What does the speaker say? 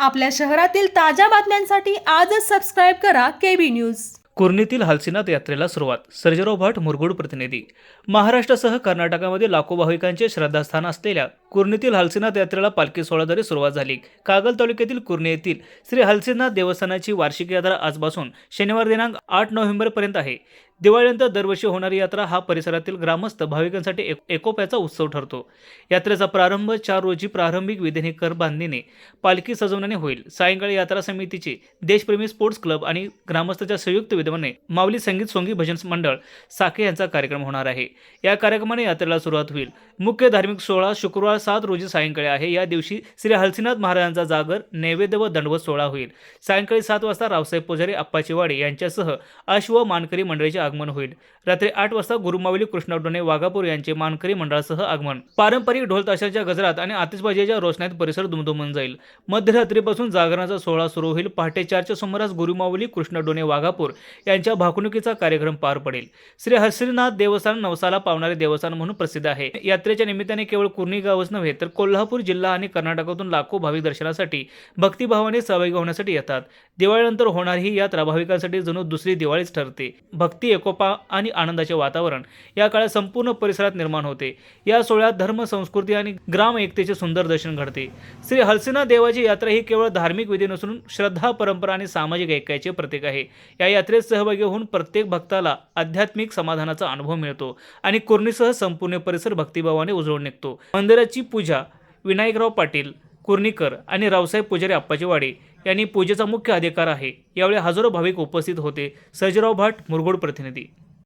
आपल्या शहरातील ताज्या बातम्यांसाठी आजच सबस्क्राईब करा केबी न्यूज कुर्णीतील हालसिनाथ यात्रेला सुरुवात सर्जराव भट मुरगुड प्रतिनिधी. महाराष्ट्रासह कर्नाटकामध्ये लाखो भाविकांचे श्रद्धास्थान असलेल्या कुर्णीतील हलसीनाथ यात्रेला पालखी सोहळ्याद्वारे सुरुवात झाली. कागल तालुक्यातील कुर्णी येथील श्री हलसीनाथ देवस्थानाची वार्षिक यात्रा आजपासून शनिवार दिनांक आठ नोव्हेंबरपर्यंत आहे. दिवाळीनंतर दरवर्षी होणारी यात्रा हा परिसरातील ग्रामस्थ भाविकांसाठी एक एकोप्याचा उत्सव ठरतो. यात्रेचा प्रारंभ चार रोजी प्रारंभिक विधेने कर बांधणीने पालखी सजवण्याने होईल. सायंकाळी यात्रा समितीचे देशप्रेमी स्पोर्ट्स क्लब आणि ग्रामस्थाच्या संयुक्त विद्यमाने माऊली संगीत सोंगी भजन मंडळ साखे यांचा कार्यक्रम होणार आहे. या कार्यक्रमाने यात्रेला सुरुवात होईल. मुख्य धार्मिक सोहळा शुक्रवार सात रोजी सायंकाळी आहे. या दिवशी श्री हलसीनाथ महाराजांचा जागर नैवेद्य व दंडवत सोहळा होईल. सायंकाळी सात वाजता रावसाहेब पुजारी अप्पाची वाडे यांच्यासह अश्व व मानकरी मंडळीचे आगमन होईल. रात्री आठ वाजता गुरुमावली कृष्णाडोने वाघापूर यांचे मानकरी मंडळासह आगमन. पारंपरिक ढोल ताशाच्या गजरात आणि आतिषबाजीच्या रोषणात परिसर दुमदुमून जाईल. मध्यरात्रीपासून जागरणाचा सोहळा सुरू होईल. पहाटे चारच्या सुमारास गुरुमावली कृष्णडोने वाघापूर यांच्या भाकणुकीचा कार्यक्रम पार पडेल. श्री हर्षनाथ देवस्थान नवसाला पावणारे देवस्थान म्हणून प्रसिद्ध आहे. यात्रेच्या निमित्ताने केवळ कुर्णी गावच नव्हे तर कोल्हापूर जिल्हा आणि कर्नाटकातून लाखो भाविक दर्शनासाठी भक्तिभावाने सहभागी होण्यासाठी येतात. दिवाळीनंतर होणारी ही यात्रा भाविकांसाठी जणू दुसरी दिवाळीच ठरते. भक्ती एकोपा आणि आनंदाचे वातावरण या काळात संपूर्ण परिसरात निर्माण होते. या सोहळ्यात धर्म संस्कृती आणि ग्राम एकतेचे सुंदर दर्शन घडते. श्री हलसिना देवाची यात्रा ही केवळ धार्मिक विधी नसून श्रद्धा परंपरा आणि सामाजिक ऐक्याचे प्रतीक आहे. या यात्रेत सहभागी होऊन प्रत्येक भक्ताला आध्यात्मिक समाधानाचा अनुभव मिळतो आणि कुर्णीसह संपूर्ण परिसर भक्तिभावाने उजळून निघतो. मंदिराची पूजा विनायकराव पाटील कुर्णीकर आणि रावसाहेब पुजारी अप्पाची वाडे यांनी पूजेचा मुख्य अधिकार आहे. यावेळी हजारो भाविक उपस्थित होते. सर्जेराव भाट मुरगोड प्रतिनिधी.